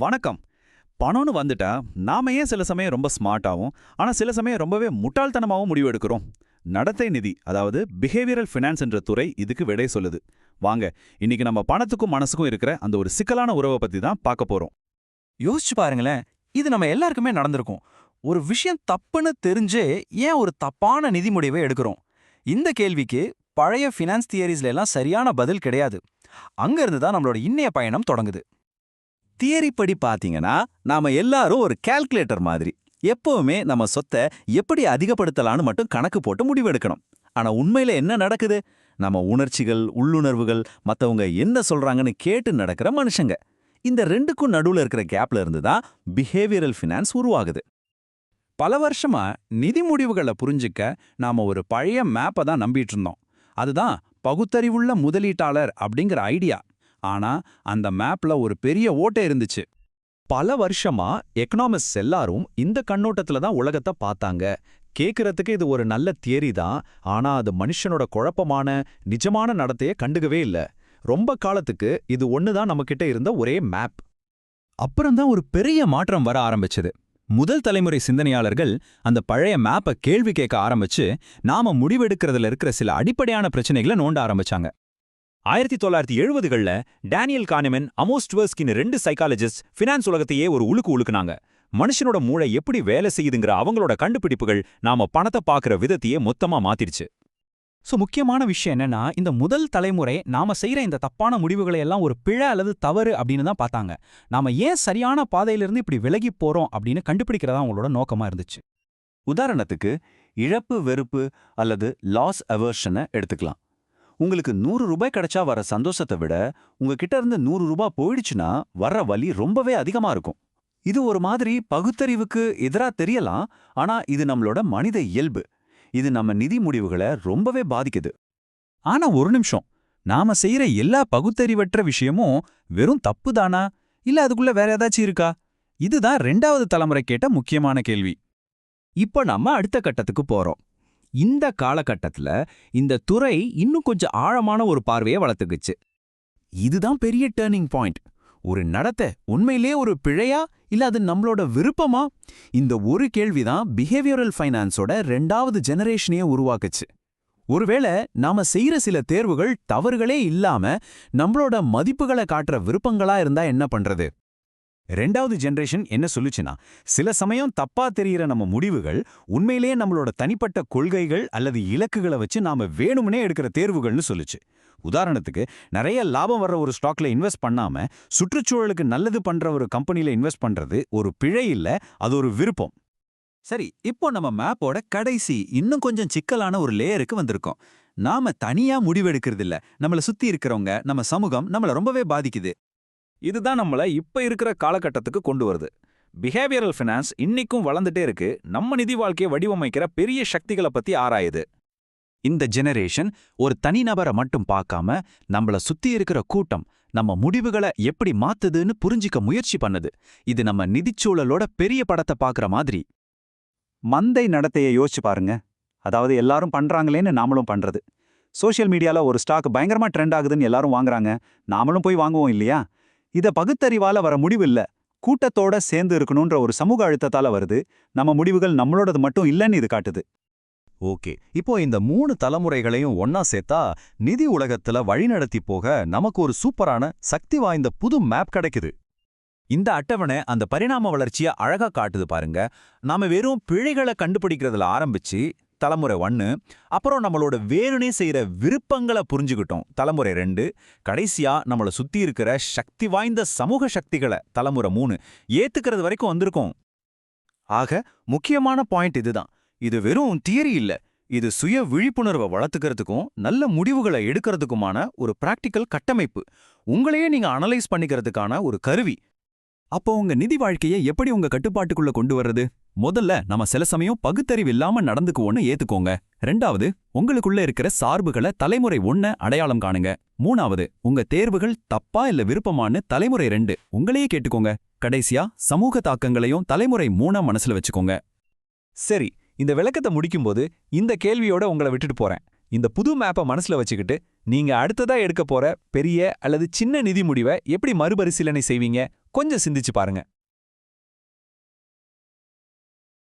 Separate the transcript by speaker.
Speaker 1: வணக்கம். பணம்னு வந்துட்டா நாம ஏன் சில சமயம் ரொம்ப ஸ்மார்ட்டாகவும் ஆனா சில சமயம் ரொம்பவே முட்டாள்தனமாகவும் முடிவு எடுக்கிறோம். நடத்தை நிதி அதாவது பிஹேவியரல் ஃபினான்ஸ் என்ற துறை இதுக்கு விடை சொல்லுது. வாங்க இன்னைக்கு நம்ம பணத்துக்கும் மனசுக்கும் இருக்கிற அந்த ஒரு சிக்கலான உறவை பத்தி தான் பார்க்க போறோம்.
Speaker 2: யோசிச்சு பாருங்களேன் இது நம்ம எல்லாருக்குமே நடந்திருக்கும். ஒரு விஷயம் தப்புன்னு தெரிஞ்சே ஏன் ஒரு தப்பான நிதி முடிவை எடுக்கிறோம்? இந்த கேள்விக்கு பழைய ஃபினான்ஸ் தியரிஸ்ல எல்லாம் சரியான பதில் கிடையாது. அங்கிருந்து தான் நம்மளோட இன்னைய பயணம் தொடங்குது.
Speaker 3: தியரி படி பாத்தீங்கன்னா நாம எல்லாரும் ஒரு கால்குலேட்டர் மாதிரி. எப்பவுமே நம்ம சொத்தை எப்படி அதிகப்படுத்தலாம்னு மட்டும் கணக்கு போட்டு முடிவெடுக்கணும் ஆனா உண்மையில என்ன நடக்குது? நம்ம உணர்ச்சிகள் உள்ளுணர்வுகள் மத்தவங்க என்ன சொல்றாங்கன்னு கேட்டு நடக்கிற மனுஷங்க. இந்த ரெண்டுக்கும் நடுவுல இருக்கிற கேப்ல இருந்து தான் பிஹேவியரல் ஃபினான்ஸ் உருவாகுது.
Speaker 2: பல வருஷமா நிதி முடிவுகளை புரிஞ்சுக்க நாம ஒரு பழைய மேப்பை தான் நம்பிட்டு இருந்தோம். அதுதான் பகுத்தறிவுள்ள முதலீட்டாளர் அப்படிங்கிற ஐடியா ஆனா அந்த மேப்ல ஒரு பெரிய ஓட்டை இருந்துச்சு.
Speaker 4: பல வருஷமா எக்கனாமிஸ்ட் எல்லாரும் இந்த கண்ணோட்டத்துல தான் உலகத்தை பார்த்தாங்க. கேக்குறதுக்கு இது ஒரு நல்ல தியரி தான் ஆனா அது மனுஷனோட குழப்பமான நிஜமான நடத்தைய கண்டுக்கவே இல்ல. ரொம்ப காலத்துக்கு இது ஒண்ணுதான் நம்மகிட்ட இருந்த ஒரே மேப்
Speaker 2: அப்புறம்தான் ஒரு பெரிய மாற்றம் வர ஆரம்பிச்சது. முதல் தலைமுறை சிந்தனையாளர்கள் அந்த பழைய மேப்பை கேள்வி கேட்க ஆரம்பிச்சு நாம முடிவெடுக்கிறதுல இருக்கிற சில அடிப்படையான பிரச்சனைகளை நோண்ட ஆரம்பிச்சாங்க.
Speaker 4: ஆயிரத்தி தொள்ளாயிரத்தி எழுபதுகள்ல டேனியல் கானிமன் அமோஸ் டுவர்ஸ்கின் ரெண்டு சைக்காலஜிஸ்ட் ஃபினான்ஸ் உலகத்தையே ஒரு உலுக்கு உலுக்குனாங்க மனுஷனோட மூளை எப்படி வேலை செய்யுதுங்கிற அவங்களோட கண்டுபிடிப்புகள் நாம பணத்தை பார்க்கற விதத்தையே மொத்தமா மாத்திருச்சு
Speaker 2: சோ முக்கியமான விஷயம் என்னன்னா இந்த முதல் தலைமுறை நாம செய்யற இந்த தப்பான முடிவுகளை எல்லாம் ஒரு பிழை அல்லது தவறு அப்படின்னு தான் பார்த்தாங்க. நாம ஏன் சரியான பாதையிலிருந்து இப்படி விலகி போறோம் அப்படின்னு கண்டுபிடிக்கிறதா அவங்களோட நோக்கமா இருந்துச்சு.
Speaker 3: உதாரணத்துக்கு இழப்பு வெறுப்பு அல்லது லாஸ் அவர்ஷனை எடுத்துக்கலாம். உங்களுக்கு நூறு ரூபாய் கிடைச்சா வர சந்தோஷத்தை விட உங்ககிட்ட இருந்து நூறு ரூபாய் போயிடுச்சுன்னா வர்ற வலி ரொம்பவே அதிகமா இருக்கும். இது ஒரு மாதிரி பகுத்தறிவுக்கு எதிரா தெரியலாம் ஆனா இது நம்மளோட மனித இயல்பு. இது நம்ம நிதி முடிவுகளை ரொம்பவே பாதிக்குது.
Speaker 2: ஆனா ஒரு நிமிஷம் நாம செய்யற எல்லா பகுத்தறிவற்ற விஷயமும் வெறும் தப்பு தானா? இல்ல அதுக்குள்ள வேற ஏதாச்சும் இருக்கா? இதுதான் ரெண்டாவது தலைமுறை கேட்ட முக்கியமான கேள்வி.
Speaker 5: இப்போ நம்ம அடுத்த கட்டத்துக்கு போறோம். இந்த காலகட்டத்துல இந்த துறை இன்னும் கொஞ்சம் ஆழமான ஒரு பார்வையை வளர்த்துக்குச்சு. இதுதான் பெரிய டேர்னிங் பாயிண்ட் ஒரு நடத்தை உண்மையிலே ஒரு பிழையா இல்ல அது நம்மளோட விருப்பமா? இந்த ஒரு கேள்விதான் பிஹேவியரல் ஃபைனான்ஸோட ரெண்டாவது ஜெனரேஷனையே உருவாக்குச்சு. ஒருவேளை நாம செய்யற சில தேர்வுகள் தவறுகளே இல்லாம நம்மளோட மதிப்புகளை காட்டுற விருப்பங்களா இருந்தா என்ன பண்றது? ரெண்டாவது ஜென்ரேஷன் என்ன சொல்லுச்சுன்னா சில சமயம் தப்பா தெரிகிற நம்ம முடிவுகள் உண்மையிலேயே நம்மளோட தனிப்பட்ட கொள்கைகள் அல்லது இலக்குகளை வச்சு நாம வேணும்னே எடுக்கிற தேர்வுகள்னு சொல்லுச்சு. உதாரணத்துக்கு நிறைய லாபம் வர்ற ஒரு ஸ்டாக்ல இன்வெஸ்ட் பண்ணாம சுற்றுச்சூழலுக்கு நல்லது பண்ற ஒரு கம்பெனில இன்வெஸ்ட் பண்றது ஒரு பிழை இல்ல அது ஒரு விருப்பம்.
Speaker 2: சரி இப்போ நம்ம மேப்போட கடைசி இன்னும் கொஞ்சம் சிக்கலான ஒரு லேயருக்கு வந்திருக்கோம். நாம தனியா முடிவெடுக்கிறது இல்ல நம்மள சுத்தி இருக்கிறவங்க நம்ம சமூகம் நம்மள ரொம்பவே பாதிக்குது.
Speaker 1: இதுதான் நம்மள இப்ப இருக்கிற காலகட்டத்துக்கு கொண்டு வருது. பிஹேவியரல் ஃபினான்ஸ் இன்னைக்கும் வளர்ந்துட்டே இருக்கு. நம்ம நிதி வாழ்க்கையை வடிவமைக்கிற பெரிய சக்திகளை பத்தி ஆராயுது.
Speaker 5: இந்த ஜெனரேஷன் ஒரு தனிநபரை மட்டும் பார்க்காம நம்மள சுத்தி இருக்கிற கூட்டம் நம்ம முடிவுகளை எப்படி மாத்துதுன்னு புரிஞ்சிக்க முயற்சி பண்ணுது. இது நம்ம நிதிச்சூழலோட பெரிய படத்தை பார்க்குற மாதிரி.
Speaker 3: மந்தை நடத்தையை யோசிச்சு பாருங்க. அதாவது எல்லாரும் பண்றாங்களேன்னு நாமளும் பண்றது. சோஷியல் மீடியாவில் ஒரு ஸ்டாக் பயங்கரமா ட்ரெண்ட் ஆகுதுன்னு எல்லாரும் வாங்குறாங்க. நாமளும் போய் வாங்குவோம் இல்லையா? இத பகுத்தறிவால வர முடிவு இல்ல கூட்டத்தோட சேர்ந்து இருக்கணும்ன்ற ஒரு சமூக அழுத்தத்தால வருது. நம்ம முடிவுகள் நம்மளோடது மட்டும் இல்லைன்னு இது காட்டுது.
Speaker 4: ஓகே. இப்போ இந்த மூணு தலைமுறைகளையும் ஒன்னா சேர்த்தா நிதி உலகத்துல வழிநடத்தி போக நமக்கு ஒரு சூப்பரான சக்தி வாய்ந்த புது மேப் கிடைக்குது.
Speaker 5: இந்த அட்டவணை அந்த பரிணாம வளர்ச்சியை அழகா காட்டுது பாருங்க. நாம வெறும் பிழைகளை கண்டுபிடிக்கிறதுல ஆரம்பிச்சு தலைமுறை ஒன்னு. அப்புறம் நம்மளோட வேணுனே செய்யற விருப்பங்களை புரிஞ்சுக்கிட்டோம். தலைமுறை ரெண்டு. கடைசியா நம்மள சுத்தி இருக்கிற சக்தி வாய்ந்த சமூக சக்திகளை தலைமுறை மூணு ஏற்றுக்கிறது வரைக்கும் வந்திருக்கோம்.
Speaker 2: ஆக முக்கியமான பாயிண்ட் இதுதான். இது வெறும் தியரி இல்ல. இது சுய விழிப்புணர்வை வளர்த்துக்கிறதுக்கும் நல்ல முடிவுகளை எடுக்கிறதுக்குமான ஒரு பிராக்டிக்கல் கட்டமைப்பு. உங்களையே நீங்க அனலைஸ் பண்ணிக்கிறதுக்கான ஒரு கருவி.
Speaker 5: அப்போ உங்க நிதி வாழ்க்கையை எப்படி உங்க கட்டுப்பாட்டுக்குள்ள கொண்டு வர்றது? முதல்ல நம்ம சில சமயம் பகுத்தறிவு இல்லாம நடந்துக்குவோன்னு ஏத்துக்கோங்க. ரெண்டாவது உங்களுக்குள்ள இருக்கிற சார்புகளை தலைமுறை ஒன்ன அடையாளம் காணுங்க. மூணாவது உங்க தேர்வுகள் தப்பா இல்ல விருப்பமான்னு தலைமுறை ரெண்டு உங்களையே கேட்டுக்கோங்க. கடைசியா சமூக தாக்கங்களையும் தலைமுறை மூணா மனசுல வச்சுக்கோங்க.
Speaker 4: சரி இந்த விளக்கத்தை முடிக்கும்போது இந்த கேள்வியோட உங்களை விட்டுட்டு போறேன். இந்த புது மேப்பை மனசுல வச்சுக்கிட்டு
Speaker 5: நீங்க அடுத்ததா எடுக்க போற பெரிய அல்லது சின்ன நிதி முடிவை எப்படி மறுபரிசீலனை செய்வீங்க கொஞ்சம் சிந்திச்சு பாருங்க.